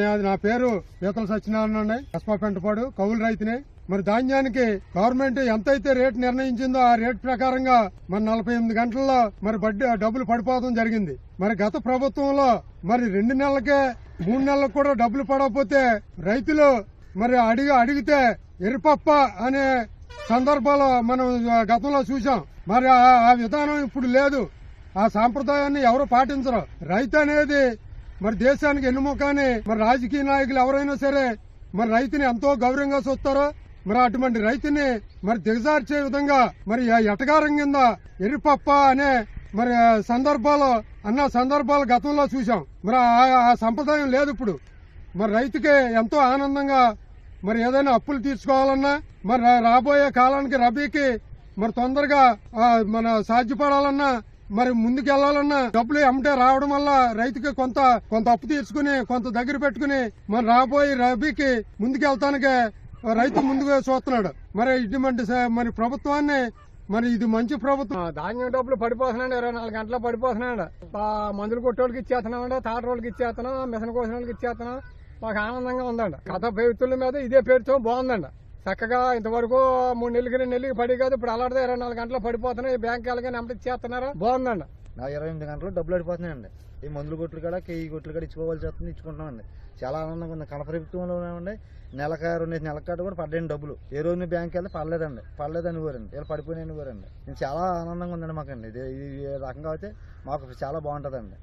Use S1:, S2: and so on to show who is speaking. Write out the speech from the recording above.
S1: నా- నా పేరు పీతల సత్యనారాయణ అండి. కౌలు రైతుని. మరి ధాన్యానికి గవర్నమెంట్ ఎంతైతే రేటు నిర్ణయించిందో ఆ రేట్ ప్రకారంగా మరి నలభై ఎనిమిది గంటల్లో మరి బడ్డీ డబ్బులు పడిపోవడం జరిగింది. మరి గత ప్రభుత్వంలో మరి రెండు నెలలకే మూడు నెలలకు కూడా డబ్బులు పడకపోతే రైతులు మరి అడిగి అడిగితే ఎరుపప్ప అనే సందర్భాలు మనం గతంలో చూసాం మరి ఆ విధానం ఇప్పుడు లేదు. ఆ సాంప్రదాయాన్ని ఎవరు పాటించరు. రైతు అనేది మరి దేశానికి ఎన్నుముఖాని మరి రాజకీయ నాయకులు ఎవరైనా సరే మరి రైతుని ఎంతో గౌరవంగా చూస్తారో మరి అటువంటి రైతుని మరి దిగజార్చే విధంగా మరి ఆ ఎటగారం కింద ఎర్రిపప్ప అనే మరి ఆ సందర్భాలు అన్న సందర్భాలు గతంలో చూసాం మరి ఆ- ఆ సంప్రదాయం లేదు ఇప్పుడు. మరి రైతుకి ఎంతో ఆనందంగా మరి ఏదైనా అప్పులు తీర్చుకోవాలన్నా మరి రా- రాబోయే కాలానికి రబీకి మరి తొందరగా మన సాధ్యపడాలన్నా మరి ముందుకెళ్ళాలన్నా డబ్బులు ఎమ్మటే రావడం వల్ల రైతుకి కొంత కొంత అప్పు తీర్చుకుని కొంత దగ్గర పెట్టుకుని మరి రాబోయే రబీకి ముందుకెళ్తానికి రైతు ముందుగా చూస్తున్నాడు. మరి ఇటువంటి మరి ప్రభుత్వాన్ని మరి ఇది మంచి ప్రభుత్వం.
S2: ధాన్యం డబ్బులు పడిపోతున్నాడు ఇరవై నాలుగు గంటలు పడిపోతున్నాడు. మందులు కొట్టోళ్ళకి తాట తాటరోళ్ళకి ఇచ్చేస్తున్నాం మిషన్ కోసిన వాళ్ళకి ఇచ్చేస్తున్నాం. మాకు ఆనందంగా ఉందండి. గత ప్రభుత్వం మీద ఇదే పేరుతో బాగుందండి. చక్కగా ఇంతవరకు మూడు నెలలకి రెండు నెలలకి పడి కాదు ఇప్పుడు అలాంటిదే ఇరవై నాలుగు గంటలు పడిపోతున్నాయి. బ్యాంక్ వెళ్ళగా నెంబర్ చేస్తున్నారా? బాగుందండి.
S3: నా ఇరవై ఎనిమిది గంటలు డబ్బులు అడిపోతున్నాయండి ఈ మందులు కొట్లు కూడా కేయి కొట్లు కూడా ఇచ్చుకోవాల్సి వస్తుంది ఇచ్చుకుంటున్నామండి. చాలా ఆనందంగా ఉంది. కన ప్రభుత్వంలో ఉండి నెలక రెండు నెలల కాడ కూడా పడ్డాయండి డబ్బులు. ఏ రోజు బ్యాంక్ వెళ్తే పడలేదండి. పడలేదని కోరండి ఇలా పడిపోయినాయని కోరండి నేను చాలా ఆనందంగా ఉందండి మాకండి. ఇది ఈ రకంగా అయితే మాకు చాలా బాగుంటుందండి.